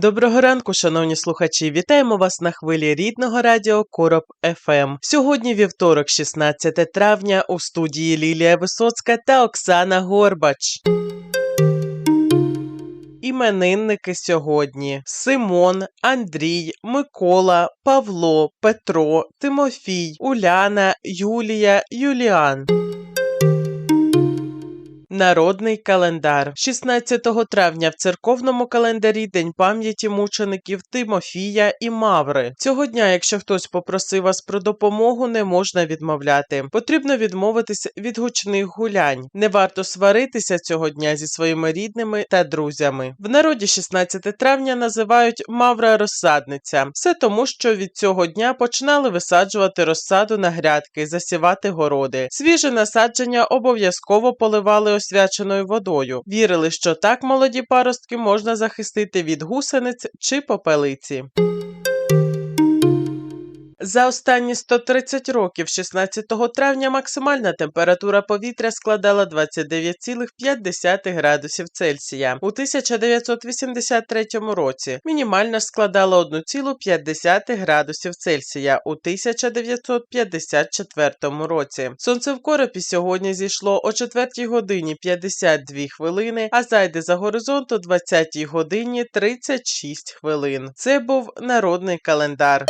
Доброго ранку, шановні слухачі! Вітаємо вас на хвилі рідного радіо Короб ФМ. Сьогодні вівторок, 16 травня, у студії Лілія Висоцька та Оксана Горбач. Іменинники сьогодні: Симон, Андрій, Микола, Павло, Петро, Тимофій, Уляна, Юлія, Юліан. Народний календар 16 травня в церковному календарі День пам'яті мучеників Тимофія і Маври. Цього дня, якщо хтось попросив вас про допомогу, не можна відмовляти. Потрібно відмовитись від гучних гулянь. Не варто сваритися цього дня зі своїми рідними та друзями. В народі 16 травня називають Мавра розсадниця. Все тому, що від цього дня починали висаджувати розсаду на грядки, засівати городи. Свіже насадження обов'язково поливали освяченою водою. Вірили, що так молоді паростки можна захистити від гусениць чи попелиці. За останні 130 років 16 травня максимальна температура повітря складала 29,5 градусів Цельсія. У 1983 році мінімальна складала 1,5 градусів Цельсія у 1954 році. Сонце в коропі сьогодні зійшло о 4 годині 52 хвилини, а зайде за горизонт о 20 годині 36 хвилин. Це був народний календар.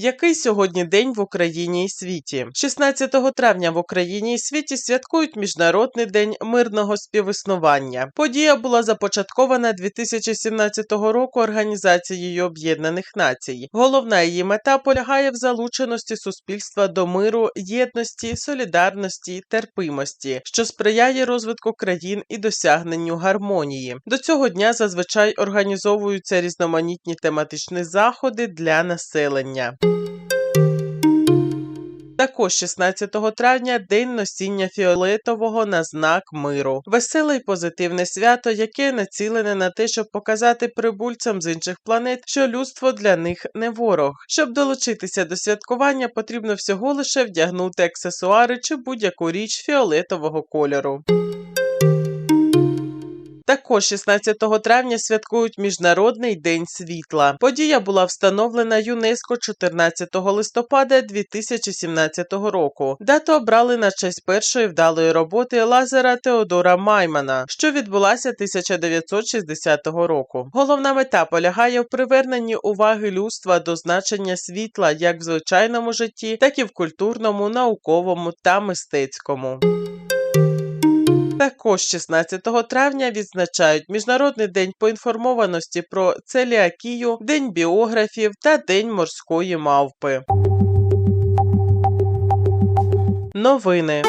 Який сьогодні день в Україні і світі? 16 травня в Україні і світі святкують Міжнародний день мирного співіснування. Подія була започаткована 2017 року Організацією Об'єднаних Націй. Головна її мета полягає в залученості суспільства до миру, єдності, солідарності, терпимості, що сприяє розвитку країн і досягненню гармонії. До цього дня зазвичай організовуються різноманітні тематичні заходи для населення. Також 16 травня день носіння фіолетового на знак миру. Веселе й позитивне свято, яке націлене на те, щоб показати прибульцям з інших планет, що людство для них не ворог. Щоб долучитися до святкування, потрібно всього лише вдягнути аксесуари чи будь-яку річ фіолетового кольору. Також 16 травня святкують Міжнародний день світла. Подія була встановлена ЮНЕСКО 14 листопада 2017 року. Дату обрали на честь першої вдалої роботи лазера Теодора Маймана, що відбулася 1960 року. Головна мета полягає в приверненні уваги людства до значення світла як в звичайному житті, так і в культурному, науковому та мистецькому. Також 16 травня відзначають Міжнародний день поінформованості про целіакію, День біографів та День морської мавпи. Новини.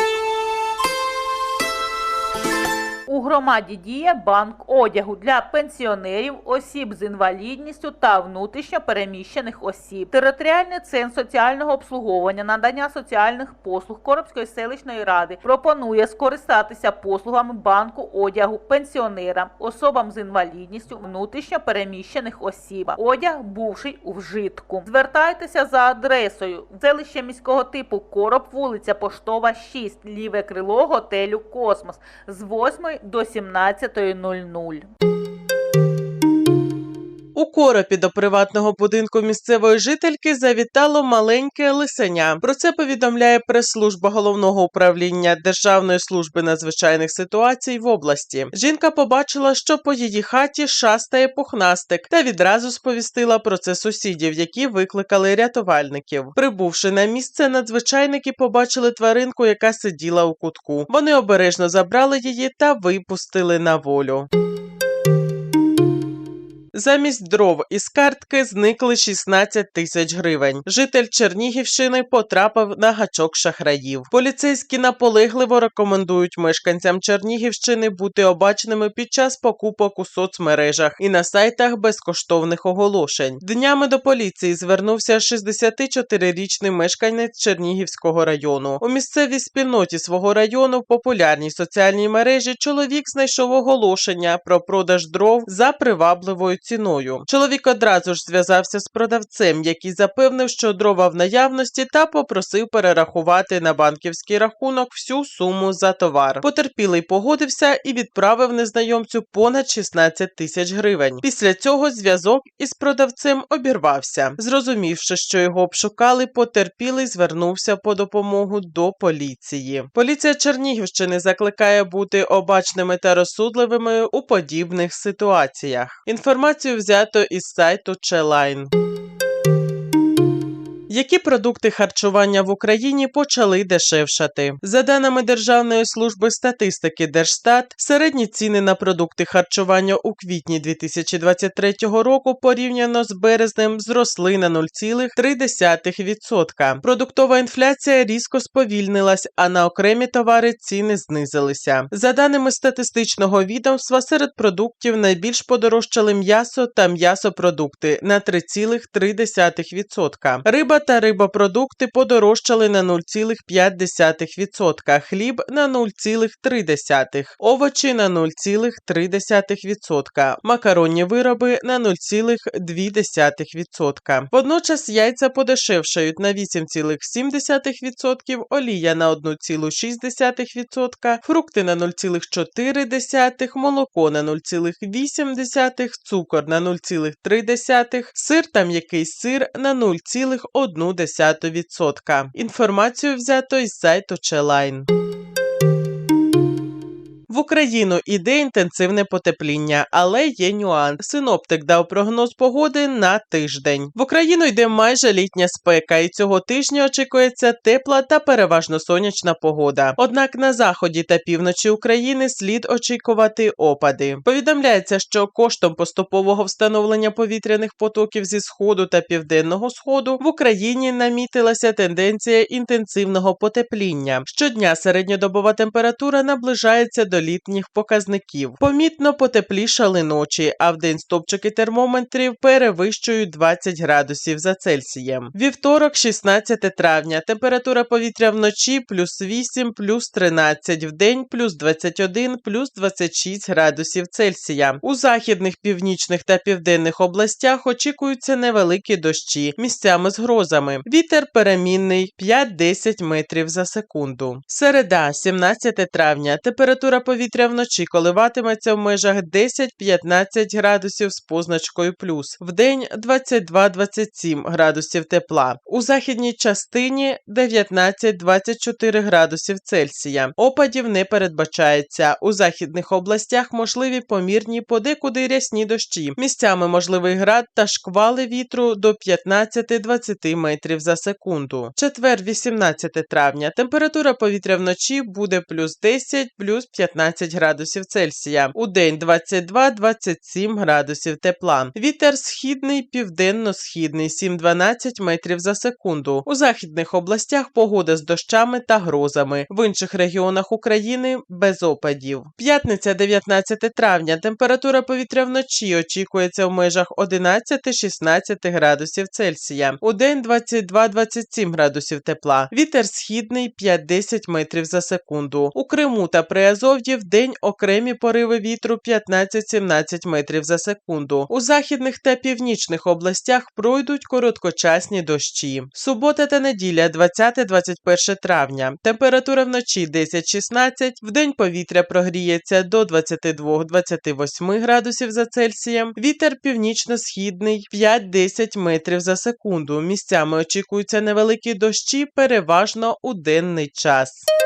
Громаді діє банк одягу для пенсіонерів, осіб з інвалідністю та внутрішньо переміщених осіб. Територіальний центр соціального обслуговування надання соціальних послуг Коробської селищної ради пропонує скористатися послугами банку одягу пенсіонерам, особам з інвалідністю, внутрішньо переміщених осіб. Одяг бувший у вжитку. Звертайтеся за адресою селище міського типу Короб, вулиця Поштова, 6, ліве крило готелю Космос з 8 до 17.00. У коропі до приватного будинку місцевої жительки завітало маленьке лисеня. Про це повідомляє прес-служба головного управління Державної служби надзвичайних ситуацій в області. Жінка побачила, що по її хаті шастає пухнастик, та відразу сповістила про це сусідів, які викликали рятувальників. Прибувши на місце, надзвичайники побачили тваринку, яка сиділа у кутку. Вони обережно забрали її та випустили на волю. Замість дров із картки зникли 16 тисяч гривень. Житель Чернігівщини потрапив на гачок шахраїв. Поліцейські наполегливо рекомендують мешканцям Чернігівщини бути обачними під час покупок у соцмережах і на сайтах безкоштовних оголошень. Днями до поліції звернувся 64-річний мешканець Чернігівського району. У місцевій спільноті свого району в популярній соціальній мережі чоловік знайшов оголошення про продаж дров за привабливою ціною. Чоловік одразу ж зв'язався з продавцем, який запевнив, що дрова в наявності, та попросив перерахувати на банківський рахунок всю суму за товар. Потерпілий погодився і відправив незнайомцю понад 16 тисяч гривень. Після цього зв'язок із продавцем обірвався. Зрозумівши, що його обшукали, потерпілий звернувся по допомогу до поліції. Поліція Чернігівщини закликає бути обачними та розсудливими у подібних ситуаціях. Інформацію взято із сайту Челайн. Які продукти харчування в Україні почали дешевшати? За даними Державної служби статистики Держстат, середні ціни на продукти харчування у квітні 2023 року порівняно з березнем зросли на 0,3%. Продуктова інфляція різко сповільнилась, а на окремі товари ціни знизилися. За даними статистичного відомства, серед продуктів найбільш подорожчали м'ясо та м'ясопродукти на 3,3%. Риба та рибопродукти подорожчали на 0,5%, хліб на 0,3%, овочі на 0,3%, макаронні вироби на 0,2%. Водночас яйця подешевшають на 8,7%, олія на 1,6%, фрукти на 0,4%, молоко на 0,8%, цукор на 0,3%, сир та м'який сир на 0,1%. Інформацію взято із сайту Челайн. В Україну іде інтенсивне потепління, але є нюанс. Синоптик дав прогноз погоди на тиждень. В Україну йде майже літня спека, і цього тижня очікується тепла та переважно сонячна погода. Однак на заході та півночі України слід очікувати опади. Повідомляється, що коштом поступового встановлення повітряних потоків зі сходу та південного сходу в Україні намітилася тенденція інтенсивного потепління. Щодня середньодобова температура наближається до літніх показників. Помітно потеплішали ночі, а вдень стопчики термометрів перевищують 20 градусів за Цельсієм. Вівторок, 16 травня. Температура повітря вночі плюс 8, плюс 13, вдень плюс 21, плюс 26 градусів Цельсія. У західних, північних та південних областях очікуються невеликі дощі, місцями з грозами. Вітер перемінний 5-10 метрів за секунду. Середа, 17 травня. Температура повітря вночі коливатиметься в межах 10-15 градусів з позначкою плюс. Вдень 22-27 градусів тепла. У західній частині 19-24 градусів Цельсія. Опадів не передбачається. У західних областях можливі помірні подекуди рясні дощі. Місцями можливий град та шквали вітру до 15-20 метрів за секунду. Четвер, 18 травня. Температура повітря вночі буде плюс 10, плюс 15 градусів Цельсія. У день 22-27 градусів тепла. Вітер східний, південно-східний 7-12 метрів за секунду. У західних областях погода з дощами та грозами. В інших регіонах України без опадів. П'ятниця 19 травня. Температура повітря вночі очікується в межах 11-16 градусів Цельсія. У день 22-27 градусів тепла. Вітер східний 5-10 метрів за секунду. У Криму та Приазов'ї в день окремі пориви вітру 15-17 метрів за секунду. У західних та північних областях пройдуть короткочасні дощі. Субота та неділя 20-21 травня. Температура вночі 10-16, вдень повітря прогріється до 22-28 градусів за Цельсієм. Вітер північно-східний 5-10 метрів за секунду. Місцями очікуються невеликі дощі, переважно у денний час.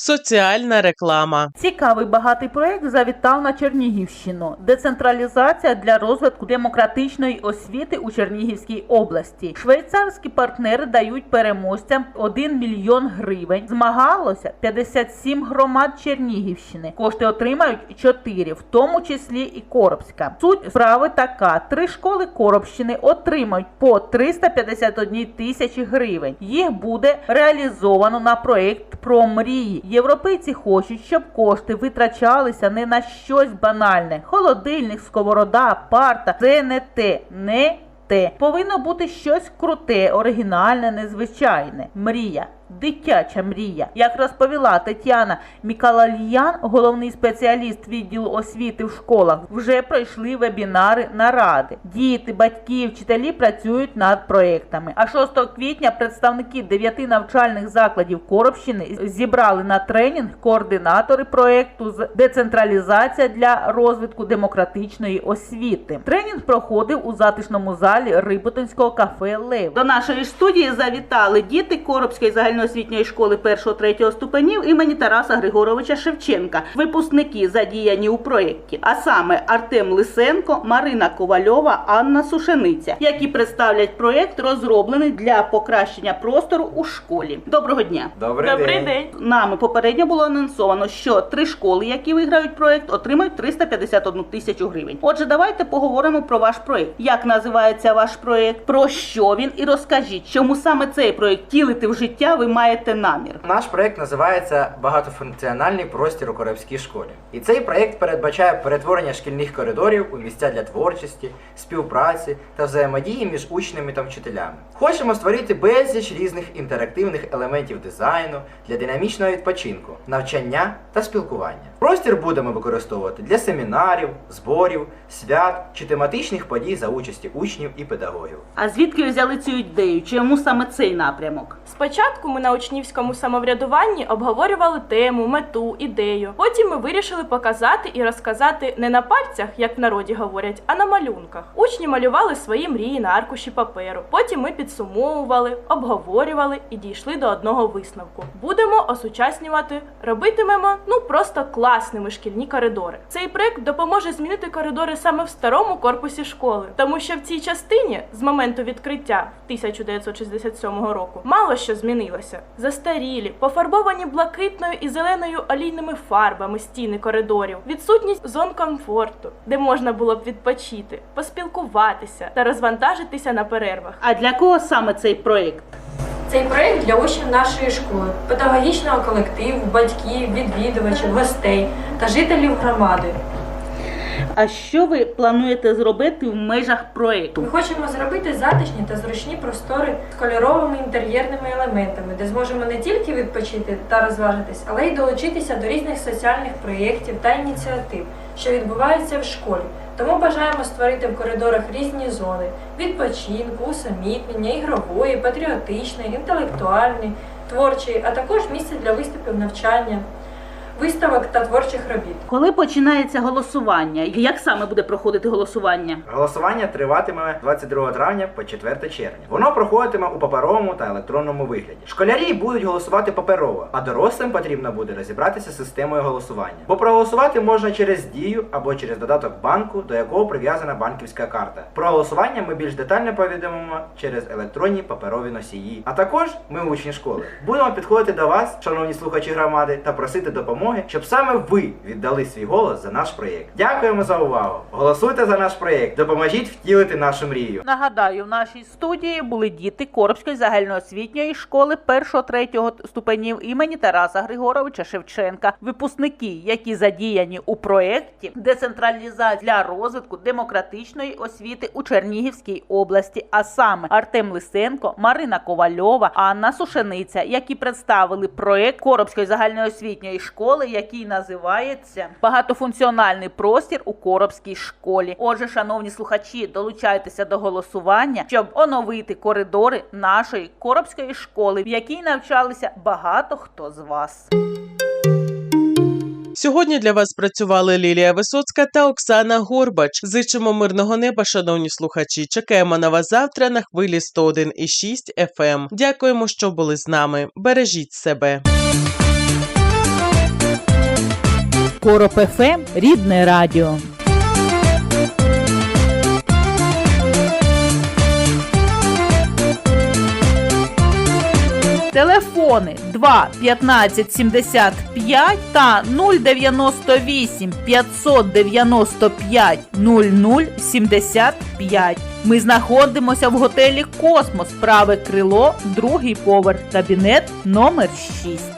Соціальна реклама. Цікавий багатий проект завітав на Чернігівщину. Децентралізація для розвитку демократичної освіти у Чернігівській області. Швейцарські партнери дають переможцям 1 мільйон гривень. Змагалося 57 громад Чернігівщини. Кошти отримають 4, в тому числі і Коробська. Суть справи така: три школи Коробщини отримають по 351 тисячі гривень. Їх буде реалізовано на проект про мрії. Європейці хочуть, щоб кошти витрачалися не на щось банальне: холодильник, сковорода, парта. Це не те, не те. Повинно бути щось круте, оригінальне, незвичайне. Мрія. Дитяча мрія, як розповіла Тетяна Мікалальян, головний спеціаліст відділу освіти в школах, вже пройшли вебінари наради. Діти, батьки, вчителі працюють над проектами. А 6 квітня представники дев'яти навчальних закладів Коробщини зібрали на тренінг координатори проекту з децентралізація для розвитку демократичної освіти. Тренінг проходив у затишному залі Рибутинського кафе Лев. До нашої студії завітали діти Коробської загальноосвітньої школи 1-3 ступенів імені Тараса Григоровича Шевченка, випускники задіяні у проєкті, а саме Артем Лисенко, Марина Ковальова, Анна Сушениця, які представлять проєкт, розроблений для покращення простору у школі. Доброго дня! Добрий, день. Нами попередньо було анонсовано, що три школи, які виграють проект, отримають 351 тисячу гривень. Отже, давайте поговоримо про ваш проект. Як називається ваш проект? Про що він? І розкажіть, чому саме цей проект тілити в життя ви маєте намір. Наш проект називається Багатофункціональний простір у Коробській школі. І цей проект передбачає перетворення шкільних коридорів у місця для творчості, співпраці та взаємодії між учнями та вчителями. Хочемо створити безліч різних інтерактивних елементів дизайну для динамічного відпочинку, навчання та спілкування. Простір будемо використовувати для семінарів, зборів, свят чи тематичних подій за участі учнів і педагогів. А звідки взяли цю ідею? Чому саме цей напрямок? Спочатку ми на учнівському самоврядуванні обговорювали тему, мету, ідею. Потім ми вирішили показати і розказати не на пальцях, як в народі говорять, а на малюнках. Учні малювали свої мрії на аркуші паперу. Потім ми підсумовували, обговорювали і дійшли до одного висновку. Будемо осучаснювати, робитимемо ну просто класними шкільні коридори. Цей проект допоможе змінити коридори саме в старому корпусі школи, тому що в цій частині з моменту відкриття 1967 року мало що змінилося. Застарілі, пофарбовані блакитною і зеленою олійними фарбами стіни коридорів, відсутність зон комфорту, де можна було б відпочити, поспілкуватися та розвантажитися на перервах. А для кого саме цей проект? Цей проект для учнів нашої школи, педагогічного колективу, батьків, відвідувачів, гостей та жителів громади. А що ви плануєте зробити в межах проекту? Ми хочемо зробити затишні та зручні простори з кольоровими інтер'єрними елементами, де зможемо не тільки відпочити та розважитись, але й долучитися до різних соціальних проєктів та ініціатив, що відбуваються в школі. Тому бажаємо створити в коридорах різні зони відпочинку, усамітнення, ігрової, патріотичної, інтелектуальної, творчої, а також місце для виступів навчання, виставок та творчих робіт. Коли починається голосування? Як саме буде проходити голосування? Голосування триватиме 22 травня по 4 червня. Воно проходитиме у паперовому та електронному вигляді. Школярі будуть голосувати паперово, а дорослим потрібно буде розібратися з системою голосування. Бо проголосувати можна через дію або через додаток банку, до якого прив'язана банківська карта. Про голосування ми більш детально повідомимо через електронні паперові носії. А також ми, учні школи, будемо підходити до вас, шановні слухачі громади, та просити допомоги, щоб саме ви віддали свій голос за наш проєкт. Дякуємо за увагу! Голосуйте за наш проєкт, допоможіть втілити нашу мрію. Нагадаю, в нашій студії були діти Коробської загальноосвітньої школи 1-3 ступенів імені Тараса Григоровича Шевченка, випускники, які задіяні у проєкті децентралізація для розвитку демократичної освіти у Чернігівській області, а саме Артем Лисенко, Марина Ковальова, Анна Сушениця, які представили проєкт Коробської загальноосвітньої школи, який називається Багатофункціональний простір у Коробській школі. Отже, шановні слухачі, долучайтеся до голосування, щоб оновити коридори нашої Коробської школи, в якій навчалися багато хто з вас. Сьогодні для вас працювали Лілія Висоцька та Оксана Горбач. Зичимо мирного неба, шановні слухачі. Чекаємо на вас завтра на хвилі 101,6 FM. Дякуємо, що були з нами. Бережіть себе. Короб ФМ – рідне радіо. Телефони 2 15 75 та 098 595 00 75. Ми знаходимося в готелі Космос, праве крило, другий поверх, кабінет номер 6.